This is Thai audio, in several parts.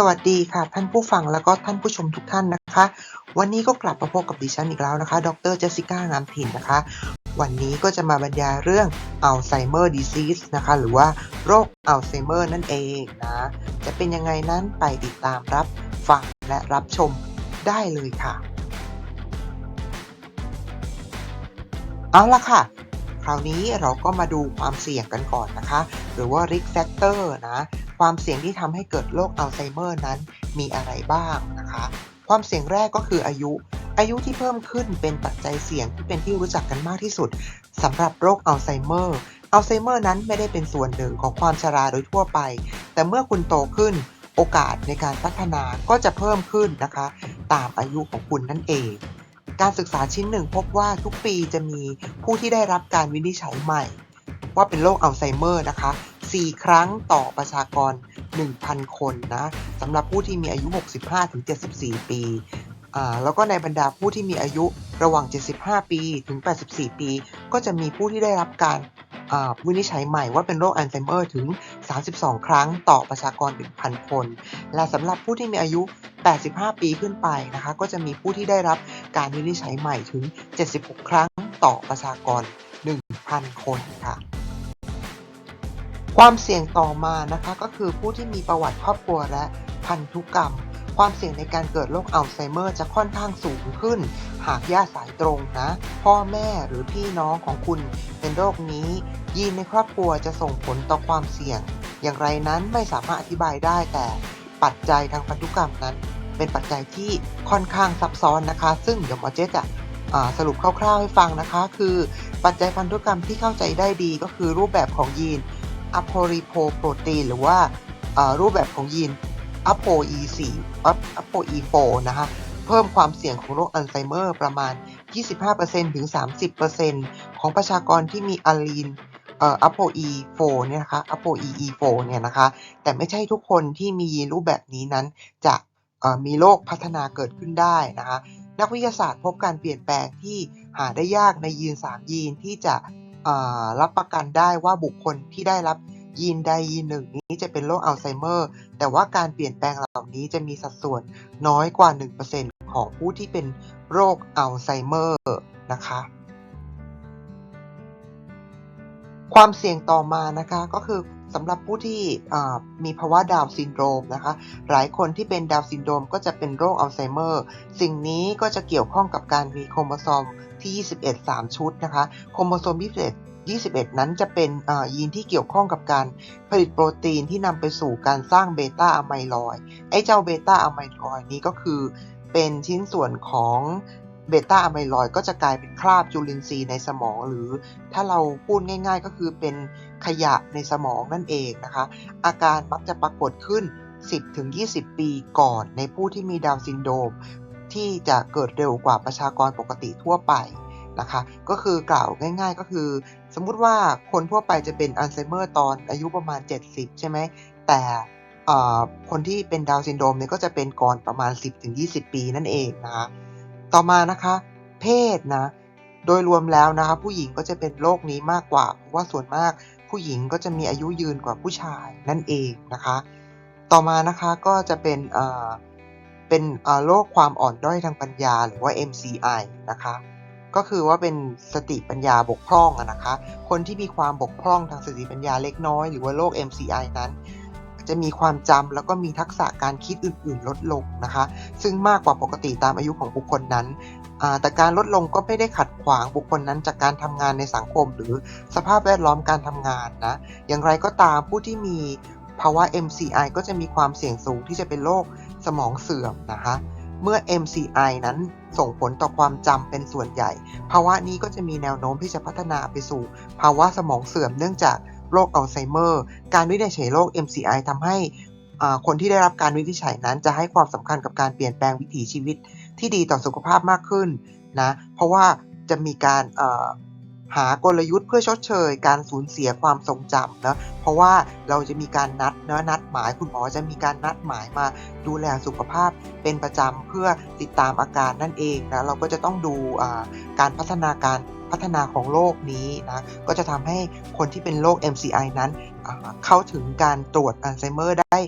สวัสดีค่ะ ท่านผู้ฟังแล้วก็ท่านผู้ชมทุกท่านนะคะ วันนี้ก็กลับมาพบกับดิฉันอีกแล้วนะคะ ดรเจสสิก้างามถิ่นนะคะ วันนี้ก็จะมาบรรยายเรื่องอัลไซเมอร์ดิซีสนะคะ หรือว่าโรคอัลไซเมอร์นั่นเองนะ จะเป็นยังไงนั้นไปติดตามรับฟังและรับชมได้เลยค่ะ เอาละค่ะ คราวนี้เราก็มาดูความเสี่ยงกันก่อนนะคะ หรือว่า risk factor นะ ความเสี่ยงที่ทำให้เกิดโรคอัลไซเมอร์นั้นมีอะไรบ้างนะคะ ความเสี่ยงแรกก็คืออายุ อายุที่เพิ่มขึ้นเป็นปัจจัยเสี่ยงที่เป็นที่รู้จักกันมากที่สุดสำหรับโรคอัลไซเมอร์อัลไซเมอร์นั้นไม่ได้เป็นส่วนหนึ่งของความชราโดยทั่วไป แต่เมื่อคุณโตขึ้นโอกาสในการพัฒนาก็จะเพิ่มขึ้นนะคะ ตามอายุของคุณนั่นเอง การศึกษาชิ้นหนึ่งพบว่าทุกปีจะมีผู้ที่ได้รับการวินิจฉัยใหม่ ว่าเป็นโรคอัลไซเมอร์นะคะ 4 ครั้งต่อประชากร 1,000 คนนะสำหรับผู้ที่มีอายุ 65-74 ปีอ่าแล้วก็ในบรรดาผู้ที่มีอายุระหว่าง 75 ปีถึง 84 ปี ก็จะมีผู้ที่ได้รับการวินิจฉัยใหม่ว่าเป็นโรคอัลไซเมอร์ถึง 32 ครั้งต่อประชากร 1,000 คน และสำหรับผู้ที่มีอายุ 85 ปีขึ้นไปนะคะ ก็จะมีผู้ที่ได้รับการวินิจฉัยใหม่ถึง 76 ครั้งต่อประชากร 1,000 คนค่ะ ความเสี่ยงต่อมานะคะก็คือผู้ที่มีประวัติครอบครัวและพันธุกรรม ความเสี่ยงในการเกิดโรคอัลไซเมอร์จะค่อนข้างสูงขึ้น หากญาติสายตรงนะ พ่อแม่หรือพี่น้องของคุณเป็นโรคนี้ ยีนในครอบครัวจะส่งผลต่อความเสี่ยง อย่างไรนั้นไม่สามารถอธิบายได้แต่ปัจจัยทางพันธุกรรมนั้น เป็นปัจจัยที่ค่อนข้างซับซ้อนนะคะ ซึ่งเดี๋ยวหมอเจจะอ่าสรุปคร่าวๆให้ฟังนะคะ คือปัจจัยพันธุกรรมที่เข้าใจได้ดีก็คือรูปแบบของยีน อะโพริโพโปรตีนหรือว่ารูปแบบของยีนอะโพ E4 อะโพ E4 นะคะเพิ่มความเสี่ยงของโรคอัลไซเมอร์ประมาณ 25%ถึง 30%ของประชากรที่มีอะลีนเอ่ออะโพ E4 เนี่ยนะคะอะโพ EE4 เนี่ยนะคะ แต่ไม่ใช่ทุกคนที่มียีนรูปแบบนี้นั้น จะมีโรคพัฒนาเกิดขึ้นได้นะคะ นักวิทยาศาสตร์พบการเปลี่ยนแปลงที่หาได้ยากในยีน 3 ยีนที่จะ รับประกันได้ว่าบุคคลที่ได้รับยีนใดยีนหนึ่งนี้จะเป็นโรคอัลไซเมอร์ แต่ว่าการเปลี่ยนแปลงเหล่านี้จะมีสัดส่วนน้อยกว่า 1%ของผู้ที่เป็นโรคอัลไซเมอร์นะคะ ความเสี่ยงต่อมานะคะก็คือ สำหรับผู้ที่มีภาวะดาวซินโดรมนะคะ หลายคนที่เป็นดาวซินโดรมก็จะเป็นโรคอัลไซเมอร์ สิ่งนี้ก็จะเกี่ยวข้องกับการมีโครโมโซมที่ 21 3 ชุดนะคะ โครโมโซม 21 21 นั้นจะเป็นยีนที่เกี่ยวข้องกับการผลิตโปรตีนที่นำไปสู่การสร้างเบต้าอะไมลอยด์ไอ้เจ้าเบต้าอะไมลอยด์นี้ก็คือเป็นชิ้นส่วนของ เบต้าอะไมลอยด์ก็จะกลายเป็นคราบจุลินทรีย์ในสมอง หรือถ้าเราพูดง่าย ๆ ก็คือเป็นขยะในสมองนั่นเองนะคะ อาการมักจะปรากฏขึ้น 10-20 ปีก่อนในผู้ที่มีดาวซินโดม ที่จะเกิดเร็วกว่าประชากรปกติทั่วไปนะคะก็คือกล่าวง่าย ๆ ก็คือ สมมุติว่าคนทั่วไปจะเป็นอัลไซเมอร์ตอนอายุประมาณ 70 ใช่ไหม แต่คนที่เป็นดาวซินโดมเนี่ยก็จะเป็นก่อนประมาณ 10-20 ปีนั่นเองนะคะ ต่อมานะคะ เพศนะ โดยรวมแล้วนะคะผู้หญิงก็จะเป็นโรคนี้มากกว่าเพราะว่าส่วนมากผู้หญิงก็จะมีอายุยืนกว่าผู้ชายนั่นเองนะคะ ต่อมานะคะก็จะเป็นเอ่อเป็นโรคความอ่อนด้อยทางปัญญาหรือว่า MCI นะคะก็คือว่าเป็นสติปัญญาบกพร่องนะคะ คนที่มีความบกพร่องทางสติปัญญาเล็กน้อย หรือว่าโรค MCI นั้น จะมีความจำแล้วก็มีทักษะการคิดอื่นๆ ลดลงนะคะ ซึ่งมากกว่าปกติตามอายุของบุคคลนั้น แต่การลดลงก็ไม่ได้ขัดขวางบุคคลนั้นจากการทำงานในสังคม หรือสภาพแวดล้อมการทำงานนะ อย่างไรก็ตามผู้ที่มีภาวะ MCI ก็จะมีความเสี่ยงสูงที่จะเป็นโรคสมองเสื่อมนะคะเมื่อ MCI นั้นส่งผลต่อความจำเป็นส่วนใหญ่ ภาวะนี้ก็จะมีแนวโน้มที่จะพัฒนาไปสู่ ภาวะสมองเสื่อมเนื่องจาก โรคอัลไซเมอร์ การวินิจฉัยโรค MCI ทำให้คนที่ได้รับการวินิจฉัยนั้นจะให้ความสำคัญกับการเปลี่ยนแปลงวิถีชีวิตที่ดีต่อสุขภาพมากขึ้นนะ เพราะว่าจะมีการหากลยุทธ์เพื่อชดเชย การสูญเสียความทรงจำนะเพราะว่าเราจะมีการนัดนะนัดหมายคุณหมอจะมีการนัดหมายมาดูแลสุขภาพเป็นประจำเพื่อติดตามอาการนั่นเองนะเราก็จะต้องดูการพัฒนาการ พัฒนาของโรคนี้นะก็จะทำให้คนที่เป็นโรค MCI นั้นเข้าถึงการตรวจอัลไซเมอร์ได้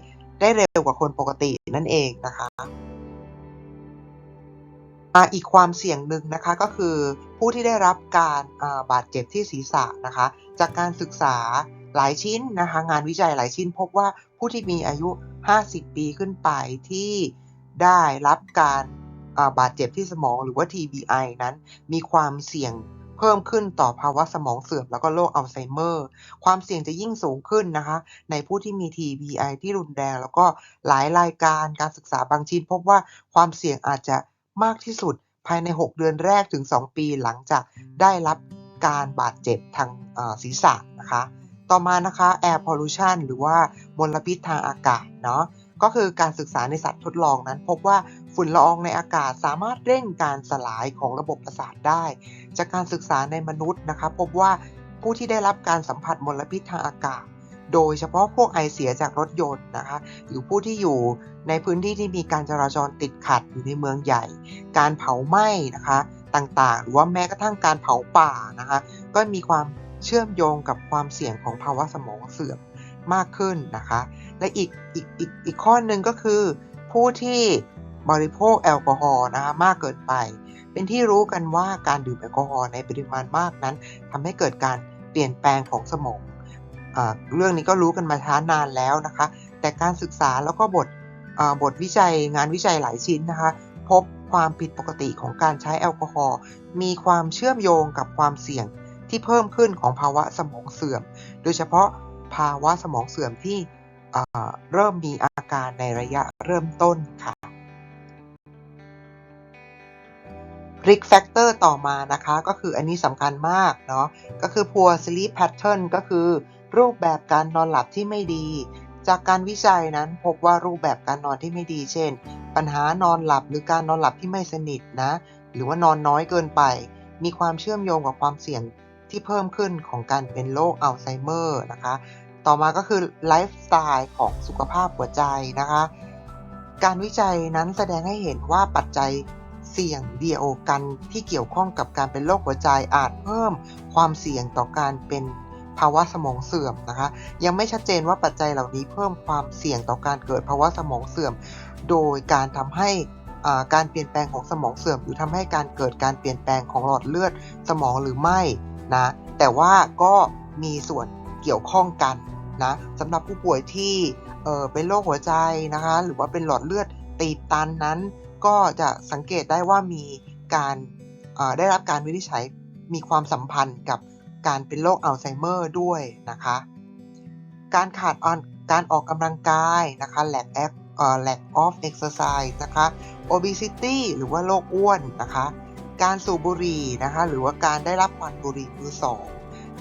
ได้เร็วกว่าคนปกตินั่นเองนะคะอีกความเสี่ยงหนึ่งนะคะก็คือผู้ที่ได้รับการาบาดเจ็บที่ศีรษะนะคะ จากการศึกษาหลายชิ้นนะคะงานวิจัยหลายชิ้นพบว่าผู้ที่มีอายุ 50 ปีขึ้นไปที่ได้รับการาบาดเจ็บที่สมองหรือว่า TBI นั้นมีความเสี่ยง เพิ่มขึ้นต่อภาวะสมองเสื่อมแล้วก็โรคอัลไซเมอร์ ความเสี่ยงจะยิ่งสูงขึ้นนะคะ ในผู้ที่มี TBI ที่รุนแรง แล้วก็หลายรายการการศึกษาบางชิ้นพบว่าความเสี่ยงอาจจะมากที่สุดภายใน 6 เดือนแรกถึง 2 ปีหลังจากได้รับการบาดเจ็บทางศีรษะนะคะ ต่อมานะคะ air pollution หรือว่ามลพิษทางอากาศเนาะ ก็คือการศึกษาในสัตว์ทดลองนั้น พบว่าฝุ่นละอองในอากาศสามารถเร่งการสลายของระบบประสาทได้ จากการศึกษาในมนุษย์นะคะพบว่าผู้ที่ได้รับการสัมผัสมลพิษทางอากาศ โดยเฉพาะพวกไอเสียจากรถยนต์นะคะหรือผู้ที่อยู่ในพื้นที่ที่มีการจราจรติดขัดอยู่ในเมืองใหญ่ การเผาไหม้นะคะต่างๆ หรือว่าแม้กระทั่งการเผาป่านะคะก็มีความเชื่อมโยงกับความเสี่ยงของภาวะสมองเสื่อม มากขึ้นนะคะ และอีกอีกอีกอีกข้อหนึ่งก็คือ ผู้ที่บริโภคแอลกอฮอล์นะคะมากเกินไป เป็นที่รู้กันว่าการดื่มแอลกอฮอล์ในปริมาณมากนั้นทำให้เกิดการเปลี่ยนแปลงของสมองอเรื่องนี้ก็รู้กันมาช้านานแล้วนะคะ แต่การศึกษาแล้วก็บทบทวิจัยงานวิจัยหลายชิ้นนะคะพบความผิดปกติของการใช้แอลกอฮอล์มีความเชื่อมโยงกับความเสี่ยงที่เพิ่มขึ้นของภาวะสมองเสื่อม โดยเฉพาะ ภาวะสมองเสื่อมที่เริ่มมีอาการในระยะเริ่มต้นค่ะ Risk Factor ต่อมานะคะก็คืออันนี้สำคัญมากเนาะก็คือ poor sleep pattern ก็คือ รูปแบบการนอนหลับที่ไม่ดี จากการวิจัยนั้นพบว่ารูปแบบการนอนที่ไม่ดี เช่น ปัญหานอนหลับหรือการนอนหลับที่ไม่สนิทนะ หรือว่านอนน้อยเกินไป มีความเชื่อมโยงกับความเสี่ยง ที่เพิ่มขึ้นของการเป็นโรคอัลไซเมอร์นะคะ ต่อมาก็คือไลฟ์สไตล์ของสุขภาพหัวใจนะคะ การวิจัยนั้นแสดงให้เห็นว่าปัจจัยเสี่ยงเดียวกันที่เกี่ยวข้องกับการเป็นโรคหัวใจอาจเพิ่มความเสี่ยงต่อการเป็นภาวะสมองเสื่อมนะคะ ยังไม่ชัดเจนว่าปัจจัยเหล่านี้เพิ่มความเสี่ยงต่อการเกิดภาวะสมองเสื่อม โดยการทำให้การเปลี่ยนแปลงของสมองเสื่อม หรือทำให้การเกิดการเปลี่ยนแปลงของหลอดเลือดสมองหรือไม่ นะแต่ว่าก็มีส่วนเกี่ยวข้องกันนะสำหรับผู้ป่วยที่เเป็นโรคหัวใจนะคะหรือว่าเป็นหลอดเลือดตีบตันนั้น ก็จะสังเกตได้ว่ามีการได้รับการวินิจฉัยมีความสัมพันธ์กับการเป็นโรคอัลไซเมอร์ด้วยนะคะการขาดออนการออกกำลังกายนะคะ lack of เอ่อ lack of exercise นะคะ obesity หรือว่าโรคอ้วนนะคะ การสูบบุหรี่นะคะหรือว่าการได้รับควันบุหรี่มือสอง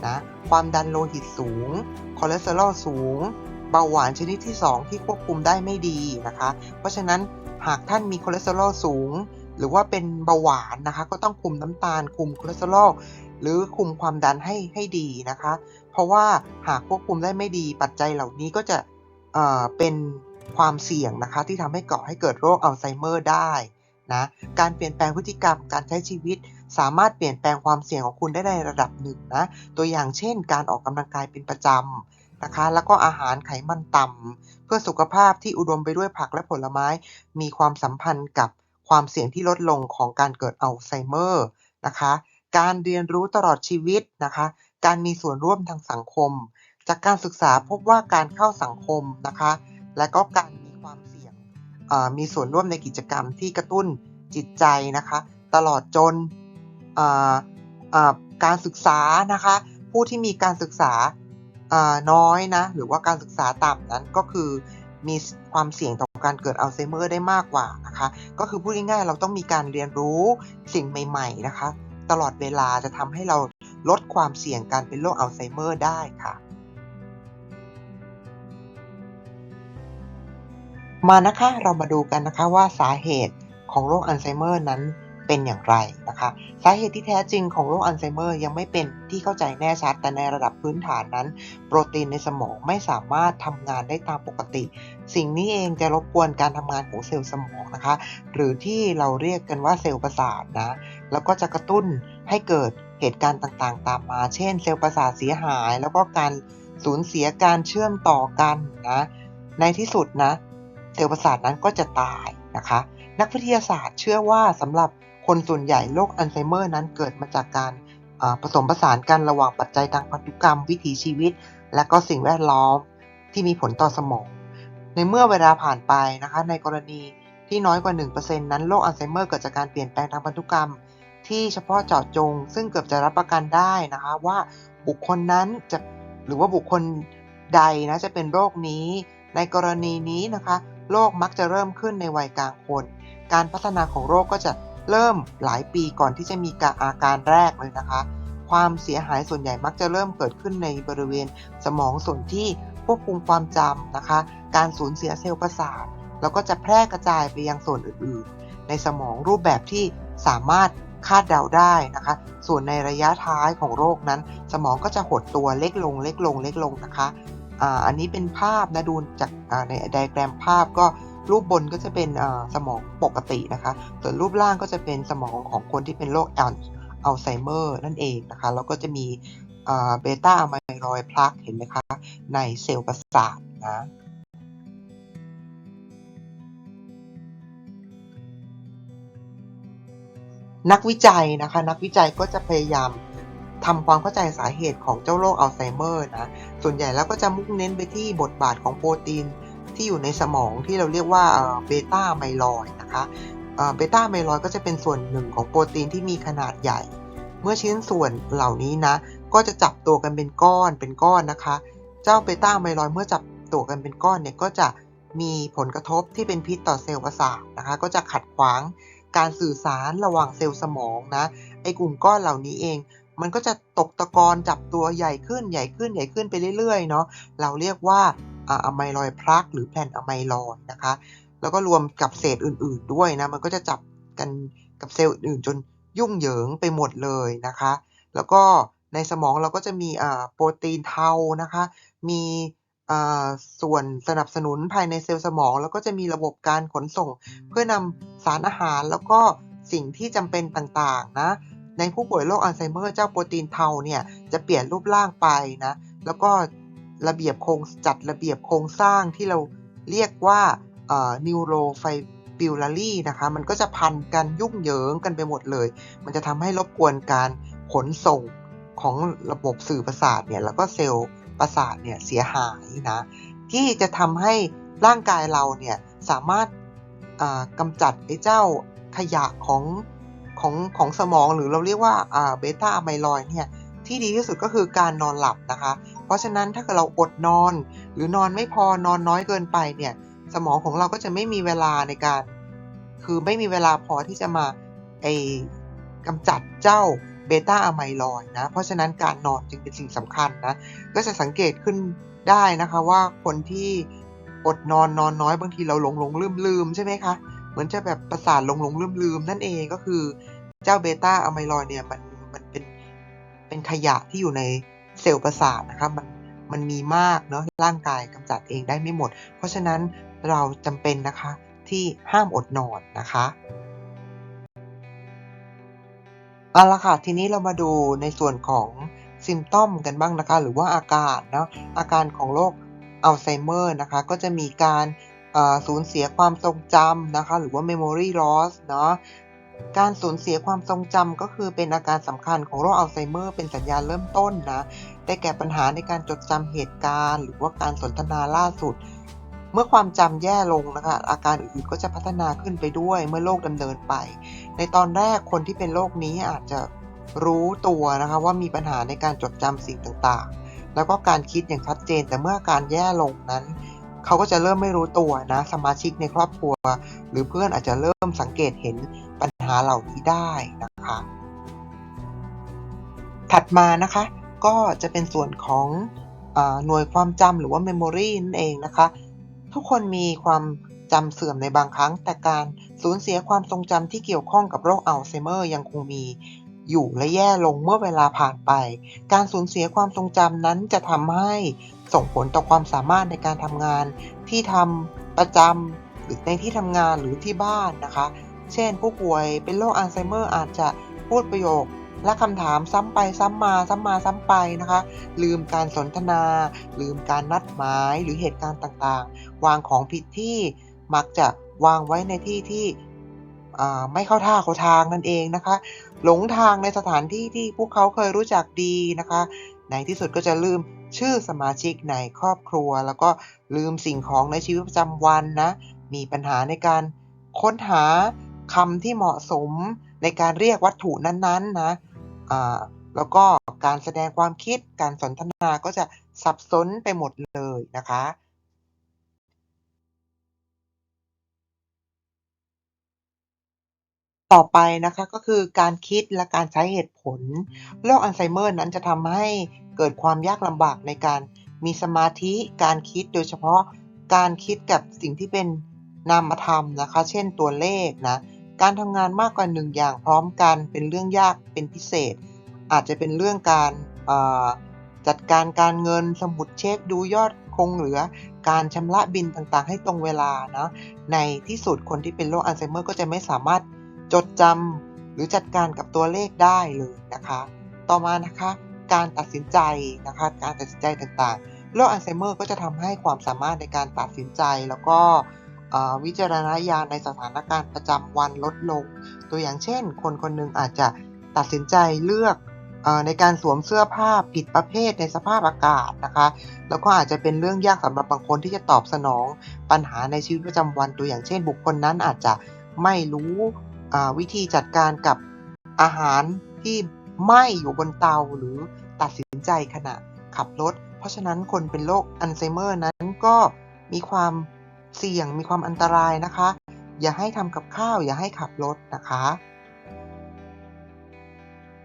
นะความดันโลหิตสูง คอเลสเตอรอลสูง เบาหวานชนิดที่ 2 ที่ควบคุมได้ไม่ดีนะคะ เพราะฉะนั้นหากท่านมีคอเลสเตอรอลสูง หรือว่าเป็นเบาหวานนะคะ ก็ต้องคุมน้ำตาล คุมคอเลสเตอรอลหรือคุมความดันให้ให้ดีนะคะ เพราะว่าหากควบคุมได้ไม่ดีปัจจัยเหล่านี้ก็จะเอ่อเป็นความเสี่ยงนะคะ ที่ทำให้ก่อให้เกิดโรคอัลไซเมอร์ได้ นะการเปลี่ยนแปลงพฤติกรรมการใช้ชีวิต สามารถเปลี่ยนแปลงความเสี่ยงของคุณได้ในระดับหนึ่งนะตัวอย่างเช่น การออกกำลังกายเป็นประจำนะคะแล้วก็อาหารไขมันต่ำเพื่อสุขภาพที่อุดมไปด้วยผักและผลไม้ มีความสัมพันธ์กับความเสี่ยงที่ลดลงของการเกิดอัลไซเมอร์นะคะการเรียนรู้ตลอดชีวิตนะคะ การมีส่วนร่วมทางสังคม จากการศึกษาพบว่าการเข้าสังคมนะคะ และก็การ มีส่วนร่วมในกิจกรรมที่กระตุ้นจิตใจนะคะ ตลอดจนการศึกษานะคะ ผู้ที่มีการศึกษาน้อยนะ หรือว่าการศึกษาต่ำนั้นก็คือมีความเสี่ยงต่อการเกิดอัลไซเมอร์ได้มากกว่านะคะ ก็คือพูดง่ายๆเราต้องมีการเรียนรู้สิ่งใหม่ๆนะคะ ตลอดเวลาจะทำให้เราลดความเสี่ยงการเป็นโรคอัลไซเมอร์ได้ค่ะ มานะคะเรามาดูกันนะคะว่าสาเหตุของโรคอัลไซเมอร์นั้นเป็นอย่างไรนะคะ สาเหตุที่แท้จริงของโรคอัลไซเมอร์ยังไม่เป็นที่เข้าใจแน่ชัด แต่ในระดับพื้นฐานนั้น โปรตีนในสมองไม่สามารถทำงานได้ตามปกติ สิ่งนี้เองจะรบกวนการทำงานของเซลล์สมองนะคะ หรือที่เราเรียกกันว่าเซลล์ประสาทนะ แล้วก็จะกระตุ้นให้เกิดเหตุการณ์ต่างๆ ตามมา เช่น เซลล์ประสาทเสียหาย แล้วก็การสูญเสียการเชื่อมต่อกันนะ ในที่สุดนะ เซลล์ประสาทนั้นก็จะตายนะคะ นักวิทยาศาสตร์เชื่อว่าสำหรับคนส่วนใหญ่โรคอัลไซเมอร์นั้นเกิดมาจากการผสมผสานกันระหว่างปัจจัยทางพันธุกรรม วิถีชีวิต และก็สิ่งแวดล้อมที่มีผลต่อสมอง ในเมื่อเวลาผ่านไปนะคะ ในกรณีที่น้อยกว่า 1%นั้นโรคอัลไซเมอร์เกิดจากการเปลี่ยนแปลงทางพันธุกรรม ที่เฉพาะเจาะจง ซึ่งเกือบจะรับประกันได้นะคะว่าบุคคลนั้นจะหรือว่าบุคคลใดนะจะเป็นโรคนี้ ในกรณีนี้นะคะ โรคมักจะเริ่มขึ้นในวัยกลางคน การพัฒนาของโรคก็จะเริ่มหลายปีก่อนที่จะมีการอาการแรกเลยนะคะ ความเสียหายส่วนใหญ่มักจะเริ่มเกิดขึ้นในบริเวณ สมองส่วนที่ควบคุมความจำนะคะ การสูญเสียเซลล์ประสาท แล้วก็จะแพร่กระจายไปยังส่วนอื่นๆ ในสมองรูปแบบที่สามารถคาดเดาได้นะคะ ส่วนในระยะท้ายของโรคนั้น สมองก็จะหดตัวเล็กลงเล็กลงเล็กลงนะคะ อันนี้เป็นภาพนะดูจากในไดอะแกรมภาพก็รูปบนก็จะเป็นสมองปกตินะคะ ส่วนรูปล่างก็จะเป็นสมองของคนที่เป็นโรคอัลอัลไซเมอร์นั่นเองนะคะ แล้วก็จะมีเบต้าอะไมลอยด์พลักเห็นไหมคะ ในเซลล์ประสาทนะนักวิจัยนะคะ นักวิจัยก็จะพยายาม ทำความเข้าใจสาเหตุของเจ้าโรคอัลไซเมอร์นะ ส่วนใหญ่แล้วก็จะมุ่งเน้นไปที่บทบาทของโปรตีนที่อยู่ในสมองที่เราเรียกว่าเบต้าไมลอยนะคะเบต้าไมลอยก็จะเป็นส่วนหนึ่งของโปรตีนที่มีขนาดใหญ่ เมื่อชิ้นส่วนเหล่านี้นะ ก็จะจับตัวกันเป็นก้อนเป็นก้อนนะคะ เจ้าเบต้าไมลอยเมื่อจับตัวกันเป็นก้อนเนี่ยก็จะมีผลกระทบที่เป็นพิษต่อเซลล์ประสาทนะคะ ก็จะขัดขวางการสื่อสารระหว่างเซลล์สมองนะไอกลุ่มก้อนเหล่านี้เอง มันก็จะตกตะกอนจับตัวใหญ่ขึ้นใหญ่ขึ้นใหญ่ขึ้นไปเรื่อยๆเนาะเราเรียกว่าอะไมลอยพลักหรือแผ่นอะไมลอยนะคะ แล้วก็รวมกับเศษอื่นๆด้วยนะมันก็จะจับกันกับเซลล์อื่นจนยุ่งเหยิงไปหมดเลยนะคะ แล้วก็ในสมองเราก็จะมีโปรตีนเทานะคะ มีส่วนสนับสนุนภายในเซลล์สมอง แล้วก็จะมีระบบการขนส่ง เพื่อนำสารอาหารแล้วก็สิ่งที่จำเป็นต่างๆนะ ในผู้ป่วยโรคอัลไซเมอร์เจ้าโปรตีนเทาเนี่ยจะเปลี่ยนรูปร่างไปนะ แล้วก็ระเบียบโครงจัดระเบียบโครงสร้างที่เราเรียกว่านิวโรไฟบิลลารีนะคะ มันก็จะพันกันยุ่งเหยิงกันไปหมดเลย มันจะทำให้รบกวนการขนส่งของระบบสื่อประสาทเนี่ย แล้วก็เซลล์ประสาทเนี่ยเสียหายนะ ที่จะทำให้ร่างกายเราเนี่ยสามารถกำจัดไอ้เจ้าขยะของ ของของสมองหรือเราเรียกว่าเบต้าอะไมลอยเนี่ยที่ดีที่สุดก็คือการนอนหลับนะคะ เพราะฉะนั้นถ้าเกิดเราอดนอน หรือนอนไม่พอนอนน้อยเกินไปเนี่ยสมองของเราก็จะไม่มีเวลาในการ คือไม่มีเวลาพอที่จะมาไอกำจัดเจ้าเบต้าอะไมลอยนะ เพราะฉะนั้นการนอนจึงเป็นสิ่งสำคัญนะ ก็จะสังเกตขึ้นได้นะคะว่าคนที่อดนอนนอนน้อยบางทีเราหลงหลงลืมลืมใช่ไหมคะ มือนจะแบบประสาทหลงหลงลืมลืมนั่นเองก็คือเจ้าเบต้าอะไมลอยเนี่ยมันมันเป็นเป็นขยะที่อยู่ในเซลล์ประสาทนะคะมันมันมีมากเนาะร่างกายกำจัดเองได้ไม่หมด เพราะฉะนั้นเราจำเป็นนะคะที่ห้ามอดนอนนะคะเอาละค่ะทีนี้เรามาดูในส่วนของซิมตอมกันบ้างนะคะ หรือว่าอาการเนาะอาการของโรคอัลไซเมอร์นะคะ ก็จะมีการ สูญเสียความทรงจำนะคะ หรือว่า memory loss เนาะการสูญเสียความทรงจำก็คือเป็นอาการสำคัญของโรคอัลไซเมอร์ เป็นสัญญาณเริ่มต้นนะ ได้แก่ปัญหาในการจดจำเหตุการณ์ หรือว่าการสนทนาล่าสุด เมื่อความจำแย่ลงนะคะ อาการอื่นๆก็จะพัฒนาขึ้นไปด้วยเมื่อโรคดำเนินไป ในตอนแรกคนที่เป็นโรคนี้อาจจะรู้ตัวนะคะว่ามีปัญหาในการจดจำสิ่งต่างๆ แล้วก็การคิดอย่างชัดเจน แต่เมื่ออาการแย่ลงนั้น เขาก็จะเริ่มไม่รู้ตัวนะ สมาชิกในครอบครัว หรือเพื่อนอาจจะเริ่มสังเกตเห็นปัญหาเหล่านี้ได้นะคะ ถัดมานะคะก็จะเป็นส่วนของอหน่วยความจำหรือว่า memory นั่นเองนะคะ ทุกคนมีความจำเสื่อมในบางครั้ง แต่การสูญเสียความทรงจำที่เกี่ยวข้องกับโรคอัลไซเมอร์ยังคงมีอยู่และแย่ลงเมื่อเวลาผ่านไป การสูญเสียความทรงจำนั้นจะทำให้ ส่งผลต่อความสามารถในการทำงานที่ทำประจำหรือในที่ทำงานหรือที่บ้านนะคะ เช่น ผู้ป่วยเป็นโรคอัลไซเมอร์อาจจะพูดประโยค และคำถามซ้ำไปซ้ำมาซ้ำมาซ้ำไปนะคะ ลืมการสนทนา ลืมการนัดหมายหรือเหตุการณ์ต่างๆ วางของผิดที่มักจะวางไว้ในที่ที่ไม่เข้าท่าเข้าทางนั่นเองนะคะ หลงทางในสถานที่ที่พวกเขาเคยรู้จักดีนะคะ ในที่สุดก็จะลืม ชื่อสมาชิกในครอบครัว แล้วก็ลืมสิ่งของในชีวิตประจำวันนะ มีปัญหาในการค้นหาคำที่เหมาะสมในการเรียกวัตถุนั้นๆนะอ่าแล้วก็การแสดงความคิดการสนทนาก็จะสับสนไปหมดเลยนะคะ ต่อไปนะคะก็คือการคิดและการใช้เหตุผล โรคอัลไซเมอร์นั้นจะทำให้เกิดความยากลำบากในการมีสมาธิการคิดโดยเฉพาะการคิดกับสิ่งที่เป็นนามธรรมนะคะ เช่นตัวเลขนะการทำงานมากกว่าหนึ่งอย่างพร้อมกันเป็นเรื่องยากเป็นพิเศษ อาจจะเป็นเรื่องการจัดการการเงินสมุดเช็คดูยอดคงเหลือ การชำระบินต่างๆ ให้ตรงเวลานะในที่สุดคนที่เป็นโรคอัลไซเมอร์ก็จะไม่สามารถ จดจำหรือจัดการกับตัวเลขได้เลยนะคะ ต่อมานะคะการตัดสินใจนะคะการตัดสินใจต่างๆโรคอัลไซเมอร์ก็จะทำให้ความสามารถในการตัดสินใจ แล้วก็วิจารณญาณในสถานการณ์ประจำวันลดลง ตัวอย่างเช่น คนคนหนึ่งอาจจะตัดสินใจเลือกในการสวมเสื้อผ้าผิดประเภทในสภาพอากาศนะคะ แล้วก็อาจจะเป็นเรื่องยากสำหรับบางคนที่จะตอบสนองปัญหาในชีวิตประจำวัน ตัวอย่างเช่น บุคคลนั้นอาจจะไม่รู้ วิธีจัดการกับอาหารที่ไหม้อยู่บนเตาหรือตัดสินใจขณะขับรถ เพราะฉะนั้นคนเป็นโรคอัลไซเมอร์นั้นก็มีความเสี่ยงมีความอันตรายนะคะ อย่าให้ทำกับข้าว อย่าให้ขับรถนะคะ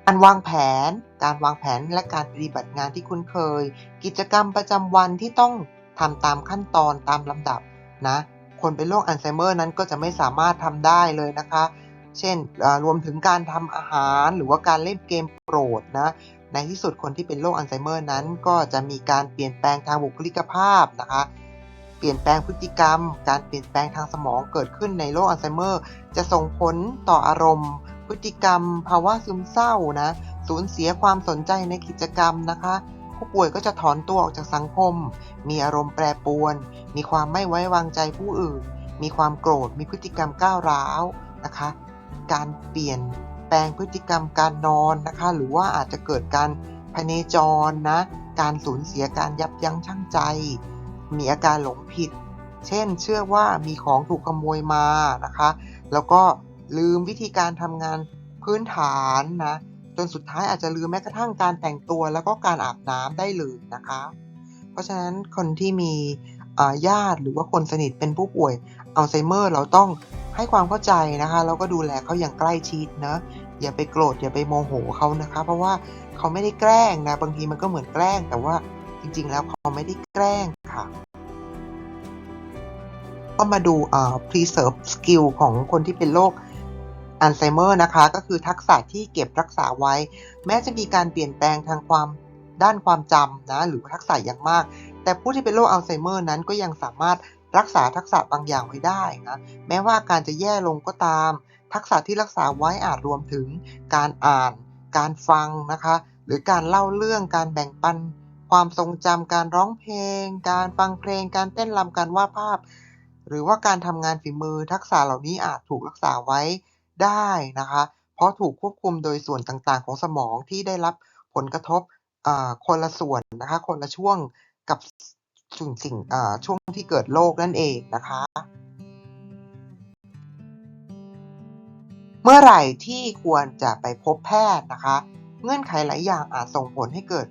การวางแผน การวางแผนและการปฏิบัติงานที่คุ้นเคย กิจกรรมประจำวันที่ต้องทำตามขั้นตอนตามลำดับนะ คนเป็นโรคอัลไซเมอร์นั้นก็จะไม่สามารถทำได้เลยนะคะ เช่นรวมถึงการทำอาหารหรือว่าการเล่นเกมโปรดนะในที่สุดคนที่เป็นโรคอัลไซเมอร์นั้น ก็จะมีการเปลี่ยนแปลงทางบุคลิกภาพนะคะเปลี่ยนแปลงพฤติกรรม การเปลี่ยนแปลงทางสมองเกิดขึ้นในโรคอัลไซเมอร์ จะส่งผลต่ออารมณ์ พฤติกรรม ภาวะซึมเศร้านะสูญเสียความสนใจในกิจกรรมนะคะผู้ป่วยก็จะถอนตัวออกจากสังคม มีอารมณ์แปรปรวน มีความไม่ไว้วางใจผู้อื่น มีความโกรธ มีพฤติกรรมก้าวร้าวนะคะ การเปลี่ยนแปลงพฤติกรรมการนอนนะคะ หรือว่าอาจจะเกิดการพเนจรนะ การสูญเสียการยับยั้งชั่งใจ มีอาการหลงผิด เช่น เชื่อว่ามีของถูกขโมยมานะคะ แล้วก็ลืมวิธีการทำงานพื้นฐานนะ จนสุดท้ายอาจจะลืมแม้กระทั่งการแต่งตัวแล้วก็การอาบน้ำได้เลยนะคะ เพราะฉะนั้นคนที่มีญาติหรือว่าคนสนิทเป็นผู้ป่วย อัลไซเมอร์เราต้องให้ความเข้าใจนะคะ แล้วก็ดูแลเขาอย่างใกล้ชิดนะ อย่าไปโกรธอย่าไปโมโหเขานะคะ เพราะว่าเขาไม่ได้แกล้งนะ บางทีมันก็เหมือนแกล้ง แต่ว่าจริง ๆ แล้วเขาไม่ได้แกล้งค่ะ ก็มาดูอ่า preserve skill ของคนที่เป็นโรคอัลไซเมอร์นะคะ ก็คือทักษะที่เก็บรักษาไว้ แม้จะมีการเปลี่ยนแปลงทางความด้านความจำนะ หรือทักษะอย่างมาก แต่ผู้ที่เป็นโรคอัลไซเมอร์นั้นก็ยังสามารถ รักษาทักษะบางอย่างไว้ได้นะแม้ว่าการจะแย่ลงก็ตาม ทักษะที่รักษาไว้อาจรวมถึงการอ่าน การฟังนะคะ หรือการเล่าเรื่องการแบ่งปัน ความทรงจำการร้องเพลง การฟังเพลง การเต้นรำการวาดภาพ หรือว่าการทำงานฝีมือทักษะเหล่านี้อาจถูกรักษาไว้ได้นะคะ เพราะถูกควบคุมโดยส่วนต่างๆ ของสมองที่ได้รับผลกระทบคนละส่วนนะคะ คนละช่วงกับ สิ่งสิ่งช่วงที่เกิดโรคนั่นเองนะคะ เมื่อไหร่ที่ควรจะไปพบแพทย์นะคะ เงื่อนไขหลายอย่างอาจส่งผลให้เกิด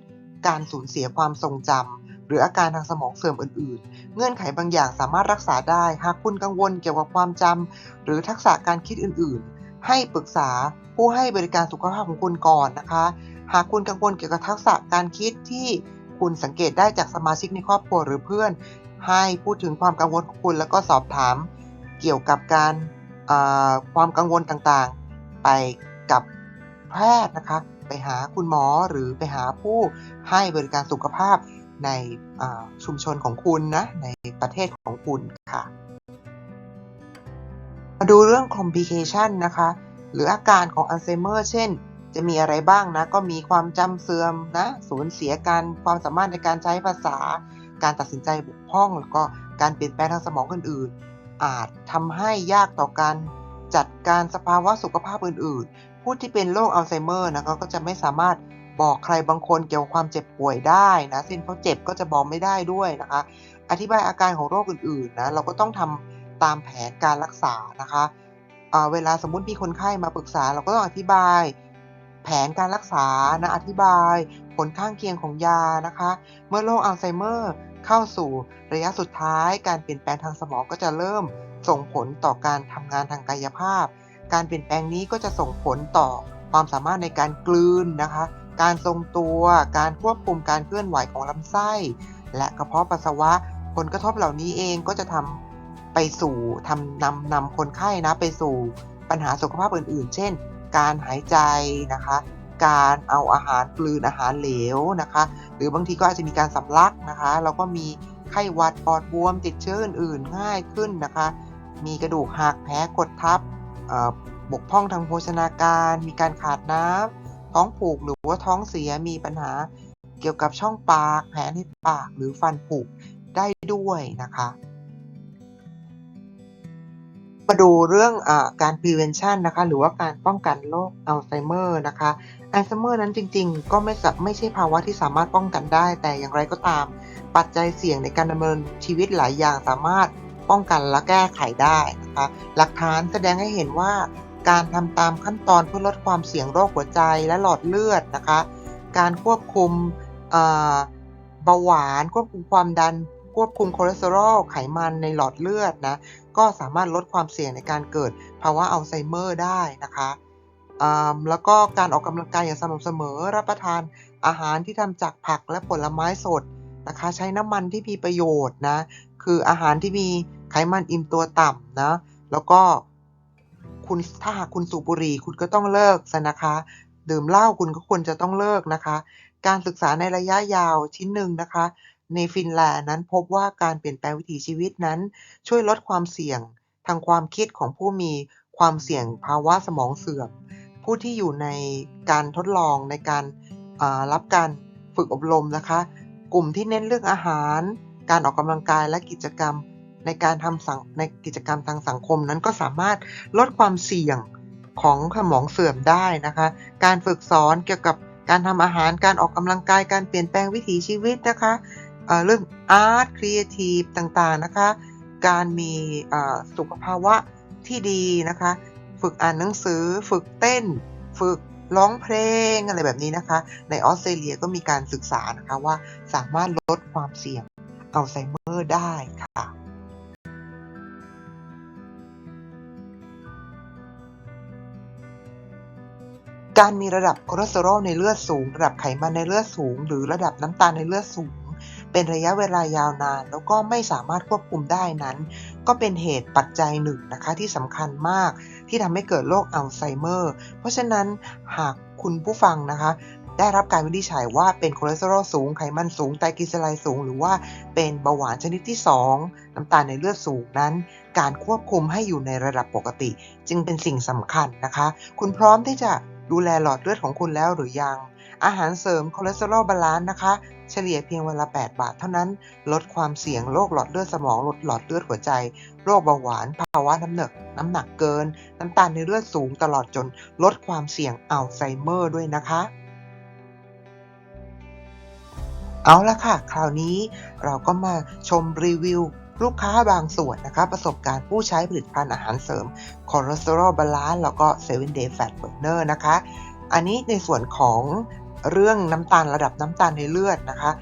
การสูญเสียความทรงจำหรืออาการทางสมองเสื่อมอื่น ๆ เงื่อนไขบางอย่างสามารถรักษาได้หากคุณกังวลเกี่ยวกับความจำหรือทักษะการคิดอื่น ๆ ให้ปรึกษาผู้ให้บริการสุขภาพของคุณก่อนนะคะ หากคุณกังวลเกี่ยวกับทักษะการคิดที่ คุณสังเกตได้จากสมาชิกในครอบครัวหรือเพื่อน ให้พูดถึงความกังวลของคุณแล้วก็สอบถามเกี่ยวกับการความกังวลต่างๆ ไปกับแพทย์นะคะไปหาคุณหมอหรือไปหาผู้ให้บริการสุขภาพในชุมชนของคุณนะในประเทศของคุณค่ะ มาดูเรื่อง complication นะคะ หรืออาการของอัลไซเมอร์ เช่น จะมีอะไรบ้างนะ ก็มีความจำเสื่อมนะ สูญเสียการความสามารถในการใช้ภาษา การตัดสินใจบกพร่อง แล้วก็การเปลี่ยนแปลงทางสมองอื่นๆ อาจทำให้ยากต่อการจัดการสภาวะสุขภาพอื่นๆ ผู้ที่เป็นโรคอัลไซเมอร์นะก็จะไม่สามารถบอกใครบางคนเกี่ยวกับความเจ็บป่วยได้นะเช่นเขาเจ็บก็จะบอกไม่ได้ด้วยนะคะ อธิบายอาการของโรคอื่นๆนะเราก็ต้องทำตามแผนการรักษานะคะเเวลาสมมุติมีคนไข้มาปรึกษา เราก็ต้องอธิบาย แผนการรักษานะอธิบาย ผลข้างเคียงของยานะคะ เมื่อโรคอัลไซเมอร์เข้าสู่ระยะสุดท้าย การเปลี่ยนแปลงทางสมองก็จะเริ่มส่งผลต่อการทำงานทางกายภาพ การเปลี่ยนแปลงนี้ก็จะส่งผลต่อความสามารถในการกลืนนะคะ การทรงตัว การควบคุมการเคลื่อนไหวของลำไส้ และกระเพาะปัสสาวะ ผลกระทบเหล่านี้เองก็จะทำไปสู่ทำนำนำคนไข้นะไปสู่ปัญหาสุขภาพอื่น ๆ เช่น การหายใจนะคะ การเอาอาหารกลืนอาหารเหลวนะคะ หรือบางทีก็อาจจะมีการสำลักนะคะ แล้วก็มีไข้หวัดปอดบวมติดเชื้ออื่นๆง่ายขึ้นนะคะ มีกระดูกหักแผลกดทับบกพร่องทางโภชนาการ มีการขาดน้ำท้องผูกหรือว่าท้องเสียมีปัญหาเกี่ยวกับช่องปาก แผลในปากหรือฟันผุได้ด้วยนะคะ มาดูเรื่องอการ prevention นะคะหรือว่าการป้องกันโรคอัลไซเมอร์นะคะอัลไซเมอร์นั้นจริงๆ ก็ไม่สะไม่ใช่ภาวะที่สามารถป้องกันได้ แต่อย่างไรก็ตาม ปัจจัยเสี่ยงในการดำเนินชีวิตหลายอย่างสามารถป้องกันและแก้ไขได้นะคะหลักฐานแสดงให้เห็นว่าการทำตามขั้นตอนเพื่อลดความเสี่ยงโรคหัวใจและหลอดเลือดนะคะ การควบคุมเบาหวานควบคุมความดัน ควบคุมคอเลสเตอรอลไขมันในหลอดเลือดนะก็สามารถลดความเสี่ยงในการเกิดภาวะอัลไซเมอร์ได้นะคะแล้วก็การออกกำลังกายอย่างสม่ำเสมอรับประทานอาหารที่ทำจากผักและผลไม้สดนะคะใช้น้ำมันที่มีประโยชน์นะคืออาหารที่มีไขมันอิ่มตัวต่ำนะแล้วก็คุณถ้าหากคุณสูบบุหรี่คุณก็ต้องเลิกซะนะคะ ดื่มเหล้าคุณก็ควรจะต้องเลิกนะคะ การศึกษาในระยะยาวชิ้นหนึ่งนะคะ ในฟินแลนด์นั้นพบว่าการเปลี่ยนแปลงวิถีชีวิตนั้น ช่วยลดความเสี่ยง ทางความคิดของผู้มีความเสี่ยงภาวะสมองเสื่อม ผู้ที่อยู่ในการทดลองในการรับการฝึกอบรมนะคะ กลุ่มที่เน้นเรื่องอาหาร การออกกำลังกายและกิจกรรมในการทำสังในกิจกรรมทางสังคมนั้นก็สามารถลดความเสี่ยงของสมองเสื่อมได้นะคะ การฝึกสอนเกี่ยวกับการทำอาหาร การออกกำลังกาย การเปลี่ยนแปลงวิถีชีวิตนะคะ เรื่องอาร์ตครีเอทีฟต่างๆนะคะ การมีสุขภาวะที่ดีนะคะ ฝึกอ่านหนังสือ ฝึกเต้น ฝึกร้องเพลงอะไรแบบนี้นะคะ ในออสเตรเลียก็มีการศึกษานะคะว่าสามารถลดความเสี่ยงอัลไซเมอร์ได้ค่ะการมีระดับคอเลสเตอรอลในเลือดสูง ระดับไขมันในเลือดสูง หรือระดับน้ำตาลในเลือดสูง เป็นระยะเวลายาวนาน แล้วก็ไม่สามารถควบคุมได้นั้น ก็เป็นเหตุปัจจัยหนึ่งนะคะที่สำคัญมาก ที่ทำให้เกิดโรคอัลไซเมอร์ เพราะฉะนั้นหากคุณผู้ฟังนะคะได้รับการวินิจฉัยว่าเป็นคอเลสเตอรอลสูง ไขมันสูง ไตรกลีเซอไรด์สูง หรือว่าเป็นเบาหวานชนิดที่ 2 น้ำตาลในเลือดสูงนั้น การควบคุมให้อยู่ในระดับปกติ จึงเป็นสิ่งสำคัญนะคะ คุณพร้อมที่จะดูแลหลอดเลือดของคุณแล้วหรือยัง อาหารเสริมคอเลสเตอรอลบาลานซ์นะคะ เฉลี่ยเพียงวันละ 8 บาทเท่านั้น ลดความเสี่ยงโรคหลอดเลือดสมองลดหลอดเลือดหัวใจ โรคเบาหวาน ภาวะน้ำหนัก น้ำหนักเกิน น้ำตาลในเลือดสูงตลอดจนลดความเสี่ยงอัลไซเมอร์ด้วยนะคะ เอาละค่ะ คราวนี้เราก็มาชมรีวิวลูกค้าบางส่วนนะคะประสบการณ์ผู้ใช้ผลิตภัณฑ์อาหารเสริมคอเลสเตอรอลบาลานซ์แล้วก็7 day fat burner นะคะ อันนี้ในส่วนของ เรื่องน้ำตาลระดับน้ำตาลในเลือดนะคะ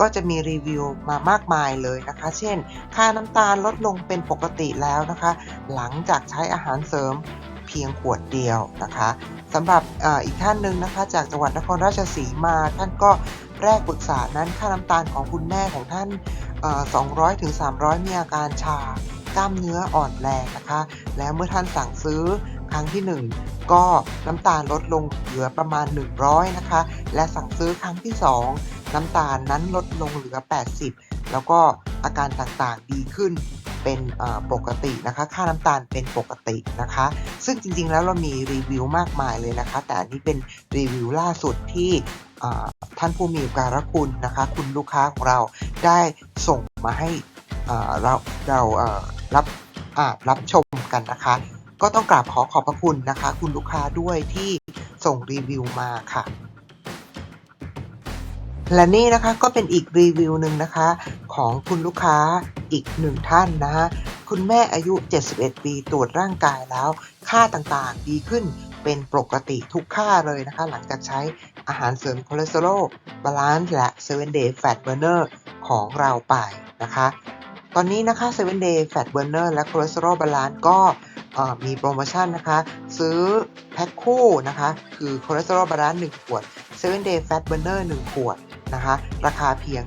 ก็จะมีรีวิวมามากมายเลยนะคะ เช่น ค่าน้ำตาลลดลงเป็นปกติแล้วนะคะ หลังจากใช้อาหารเสริมเพียงขวดเดียวนะคะสำหรับออีกท่านหนึ่งนะคะ จากจังหวัดนครราชสีมา ท่านก็แรกปรึกษานั้นค่าน้ำตาลของคุณแม่ของท่านเอ่อ200ถึง300 มีอาการชากล้ามเนื้ออ่อนแรงนะคะ แล้วเมื่อท่านสั่งซื้อ ครั้งที่ 1 ก็น้ำตาลลดลงเหลือประมาณ 100 นะคะ และสั่งซื้อครั้งที่ 2 น้ำตาลนั้นลดลงเหลือ 80 แล้วก็อาการต่างๆดีขึ้นเป็นปกตินะคะ ค่าน้ำตาลเป็นปกตินะคะ ซึ่งจริงๆแล้วเรามีรีวิวมากมายเลยนะคะ แต่อันนี้เป็นรีวิวล่าสุดที่ท่านผู้มีอุปการคุณนะคะ คุณลูกค้าของเราได้ส่งมาให้เราเรารับอ่านรับชมกันนะคะ ก็ต้องกราบขอขอบพระคุณนะคะ คุณลูกค้าด้วยที่ส่งรีวิวมาค่ะ และนี่นะคะก็เป็นอีกรีวิวหนึ่งนะคะ ของคุณลูกค้าอีกหนึ่งท่านนะคะคุณแม่อายุ 71 ปีตรวจร่างกายแล้ว ค่าต่างๆ ดีขึ้นเป็นปกติทุกค่าเลยนะคะ หลังจากใช้อาหารเสริมคอเลสเตอรอลบาลานซ์และ 7 Day Fat Burner ของเราไปนะคะ ตอนนี้นะคะ7 Day Fat Burner และ Cholesterol Balance ก็มีโปรโมชั่นนะคะ ซื้อแพ็คคู่นะคะ คือ Cholesterol Balance 1 ขวด7 Day Fat Burner 1 ขวดนะคะ ราคาเพียง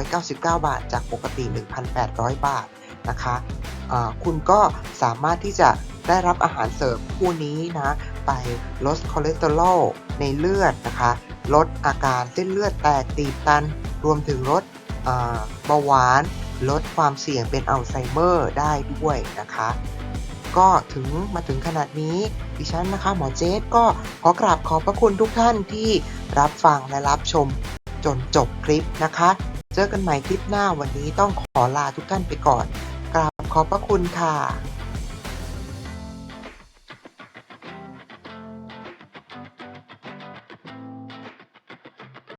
999 บาท จากปกติ 1,800 บาทนะคะอ่าคุณก็สามารถที่จะได้รับอาหารเสริมคู่นี้นะ ไปลดคอเลสเตอรอลในเลือดนะคะ ลดอาการเส้นเลือดแตกตีบตัน รวมถึงลดเบาหวาน ลดความเสี่ยงเป็นอัลไซเมอร์ได้ด้วยนะคะ ก็ถึงมาถึงขนาดนี้ดิฉันนะคะหมอเจสก็ขอกราบขอบพระคุณทุกท่านที่รับฟังและรับชมจนจบคลิปนะคะ เจอกันใหม่คลิปหน้าวันนี้ต้องขอลาทุกท่านไปก่อน กราบขอบพระคุณค่ะ